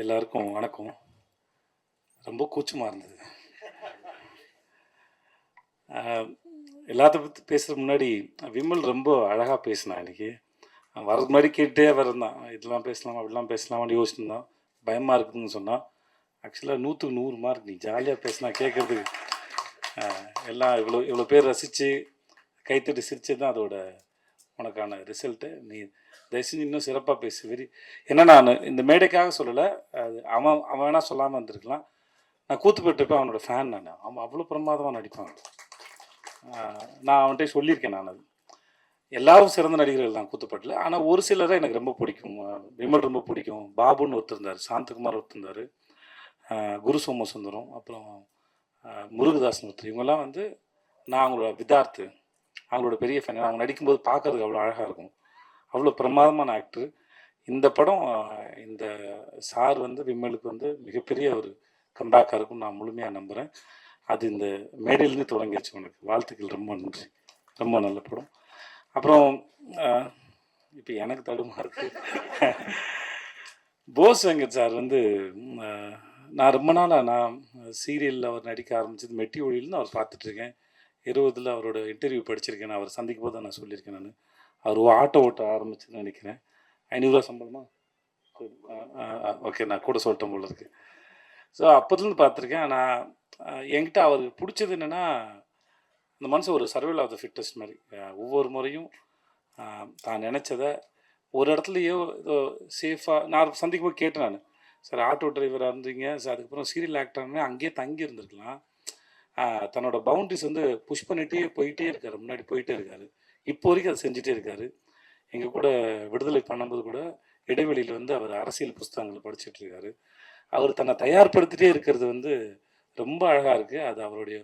எல்லாருக்கும் வணக்கம். ரொம்ப கூச்சமாக இருந்தது. எல்லாத்த பற்றி பேசுகிற முன்னாடி விமல் ரொம்ப அழகாக பேசினான் இன்றைக்கி வரது மாதிரி கேட்டே வரந்தான் இதெல்லாம் பேசலாம் அப்படிலாம் பேசலாமான்னு யோசிச்சுருந்தான் பயமாக இருக்குதுன்னு சொன்னான். ஆக்சுவலாக நூற்றுக்கு நூறு மார்க் நீ ஜாலியாக பேசினா கேட்குறதுக்கு எல்லாம் இவ்வளோ இவ்வளோ பேர் ரசித்து கைத்தட்டி சிரிச்சது தான் அதோட உனக்கான ரிசல்ட்டு. நீ தயவு செஞ்சு இன்னும் சிறப்பாக பேசு வெரி. ஏன்னா நான் இந்த மேடைக்காக சொல்லலை. அது அவன் அவன் வேணால் சொல்லாமல் இருந்திருக்கலாம் நான் கூத்து அவனோட ஃபேன் நான். அவன் அவ்வளோ பிரமாதமாக நடிப்பான். நான் அவன்கிட்ட சொல்லியிருக்கேன் நான். அது எல்லாரும் சிறந்த நடிகர்கள் தான் கூத்துப்பட்டில் ஆனால் ஒரு சிலரை எனக்கு ரொம்ப பிடிக்கும். விமல் ரொம்ப பிடிக்கும். பாபுன்னு ஒருத்தர் இருந்தார். சாந்தகுமார் ஒருத்தர் இருந்தார். குரு சோமசுந்தரம் அப்புறம் முருகதாசன் ஒருத்தர். இவங்கெல்லாம் வந்து நான் அவங்களோட விதார்த்து அவங்களோட பெரிய ஃபேன் அவங்க நடிக்கும்போது பார்க்கறதுக்கு அவ்வளோ அழகாக இருக்கும். அவ்வளோ பிரமாதமான ஆக்டர் இந்த படம் இந்த சார் வந்து விமலுக்கு வந்து மிகப்பெரிய ஒரு கம்பேக்காக இருக்கும் நான் முழுமையாக நம்புகிறேன் அது இந்த மேடையிலேருந்து தொடங்கிடுச்சு உனக்கு. வாழ்த்துக்கள். ரொம்ப நன்றி. ரொம்ப நல்ல படம். அப்புறம் இப்போ எனக்கு தடுமா இருக்கு. போஸ் வெங்கட் சார் வந்து நான் ரொம்ப நாளாக நான் சீரியலில் அவர் நடிக்க ஆரம்பிச்சது மெட்டி ஒழியில்னு அவர் பார்த்துட்ருக்கேன் இருபதில் அவரோட இன்டர்வியூ படிச்சிருக்கேன். அவர் சந்திக்கும் போது நான் சொல்லியிருக்கேன் நான். அவர் ஆட்டோ ஓட்ட ஆரம்பிச்சுன்னு நினைக்கிறேன். ஐநூறுரூவா சம்பளமா? ஓகே நான் கூட சொல்லிட்டேன் போல இருக்கு. ஸோ அப்போதுலேருந்து பார்த்துருக்கேன். நான் என்கிட்ட அவருக்கு பிடிச்சது என்னென்னா இந்த மனுஷன் ஒரு சர்வேல் ஆஃப் த ஃபிட்டஸ்ட் மாதிரி. ஒவ்வொரு முறையும் தான் நினச்சதை ஒரு இடத்துலையோ ஏதோ சேஃபாக நான் சந்திக்கும் போது கேட்டேன் நான். சார் ஆட்டோ டிரைவராக இருந்தீங்க. சார் அதுக்கப்புறம் சீரியல் ஆக்டர்னு அங்கேயே தங்கி இருந்திருக்கலாம். தன்னோட பவுண்டரிஸ் வந்து புஷ் பண்ணிகிட்டே போயிட்டே இருக்காரு. முன்னாடி போயிட்டே இருக்காரு. இப்போ வரைக்கும் அதை செஞ்சுட்டே இருக்காரு. எங்கள் கூட விடுதலை பண்ணும்போது கூட இடைவெளியில் வந்து அவர் அரசியல் புஸ்தகங்களை படிச்சுட்டு இருக்காரு. அவர் தன்னை தயார்படுத்திட்டே இருக்கிறது வந்து ரொம்ப அழகாக இருக்குது அது அவருடைய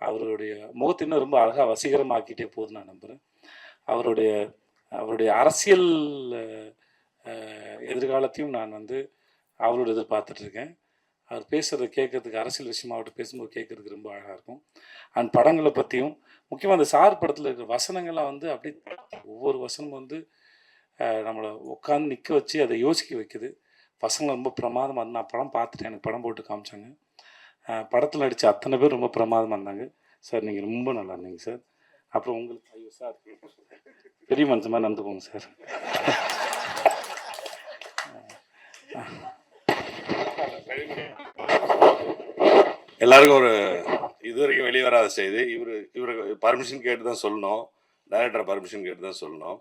அவருடைய முகத்தை இன்னும் ரொம்ப அழகாக வசீகரமாக்கிட்டே போகுது நான் நம்புகிறேன் அவருடைய அவருடைய அரசியல் எதிர்காலத்தையும் நான் வந்து அவரோட எதிர்பார்த்துட்ருக்கேன் அவர் பேசுகிறத கேட்கறதுக்கு அரசியல் விஷயமா அவர்கிட்ட பேசும்போது கேட்கறதுக்கு ரொம்ப அழகாக இருக்கும். அண்ட் படங்களை பற்றியும் முக்கியமாக அந்த சார் படத்தில் இருக்கிற வசனங்கள்லாம் வந்து அப்படியே ஒவ்வொரு வசனமும் வந்து நம்மளை உட்காந்து நிற்க வச்சு அதை யோசிக்க வைக்குது. பசங்க ரொம்ப பிரமாதமாக இருந்து நான் படம் பார்த்துட்டேன் எனக்கு படம் போட்டு காமிச்சாங்க. படத்தில் நடித்த அத்தனை பேர் ரொம்ப பிரமாதமாக இருந்தாங்க. சார் நீங்கள் ரொம்ப நல்லா இருந்தீங்க சார். அப்புறம் உங்களுக்கு ஐயோ சார் பெரிய மனுஷன் மாதிரி நடந்துக்கோங்க சார். எல்லாருக்கும் ஒரு இது வரைக்கும் வெளியே வராத செய்தி. இவர் இவருக்கு பர்மிஷன் கேட்டு தான் சொல்லணும். டைரக்டர் பர்மிஷன் கேட்டு தான் சொல்லணும்.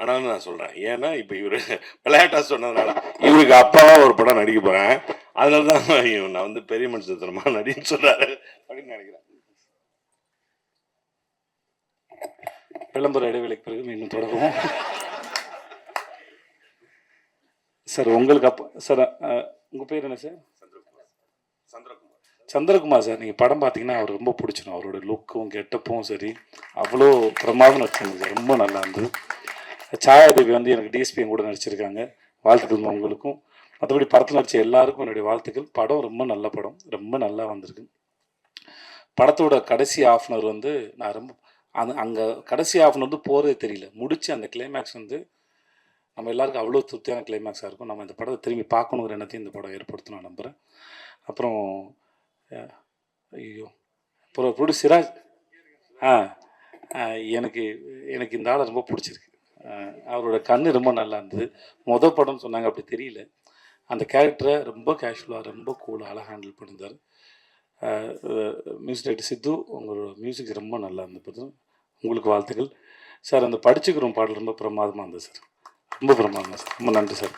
ஆனாலும் நான் சொல்கிறேன் ஏன்னா இப்போ இவர் விளையாட்டாக சொன்னதுனால இவருக்கு அப்பாவா ஒரு படம் நடிக்க போகிறேன் அதனால தான் இவன் நான் வந்து பெரிய மனுஷன் தரமா நடின்னு சொல்கிறாரு அப்படின்னு நினைக்கிறேன். விளம்பர இடைவெளிக்கு பிறகு மீண்டும் தொடருவோம். சார் உங்களுக்கு அப்போ சார் உங்கள் பேர் என்ன சார்? சந்திரகுமார். சந்திரகுமார். சார். நீங்கள் படம் பார்த்தீங்கன்னா அவர் ரொம்ப பிடிச்சிடும் அவரோட லுக்கும் கெட்டப்பும் சரி அவ்வளோ பிரமாதம் நடிச்சிருந்தது சார். ரொம்ப நல்லா இருந்தது. சாயாதேவி வந்து எனக்கு டிஎஸ்பி கூட நடிச்சிருக்காங்க. வாழ்த்துக்கள் உங்களுக்கும். மற்றபடி படத்தில் நடிச்ச எல்லாருக்கும் என்னுடைய வாழ்த்துக்கள். படம் ரொம்ப நல்ல படம். ரொம்ப நல்லா வந்திருக்கு. படத்தோட கடைசி ஆஃப் அன் வந்து நான் ரொம்ப அந்த அங்கே கடைசி ஆஃப் அன் வந்து போகிறதே தெரியல. முடிச்சு அந்த கிளைமேக்ஸ் வந்து நம்ம எல்லாருக்கும் அவ்வளோ திருப்தியான கிளைமேக்ஸாக இருக்கும். நம்ம இந்த படத்தை திரும்பி பார்க்கணுங்கிற எண்ணத்தையும் இந்த படம் ஏற்படுத்தும் நான் நம்புகிறேன் அப்புறம் ஐயோ அப்புறம் ப்ரொடியூஸ் சிராஜ் ஆ எனக்கு எனக்கு இந்த ஆளை ரொம்ப பிடிச்சிருக்கு. அவரோட கண் ரொம்ப நல்லா இருந்தது. மொதல் படம்னு சொன்னாங்க அப்படி தெரியல. அந்த கேரக்டரை ரொம்ப கேஷுவலாக ரொம்ப கூலாக அழகாக ஹேண்டில் பண்ணியிருந்தார். மியூசிக் டைரக்டர் சித்து உங்களோட மியூசிக் ரொம்ப நல்லா இருந்தது. உங்களுக்கு வாழ்த்துக்கள். சார் அந்த படிச்சுக்கிறோம் பாடல் ரொம்ப பிரமாதமாக இருந்தது சார். ரொம்ப பிரமாதமாக சார். ரொம்ப நன்றி சார்.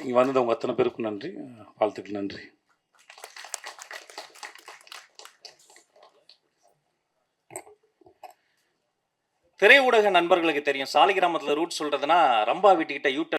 இங்கே வந்தது உங்கள் அத்தனை பேருக்கும் நன்றி. அஹ், வாழ்த்துக்கள் நன்றி. திரை ஊடக நண்பர்களுக்கு தெரியும். சாலிகிராமத்தில் ரூட் சொல்கிறதுனா ரம்பா வீட்டுக்கிட்ட யூட்டர்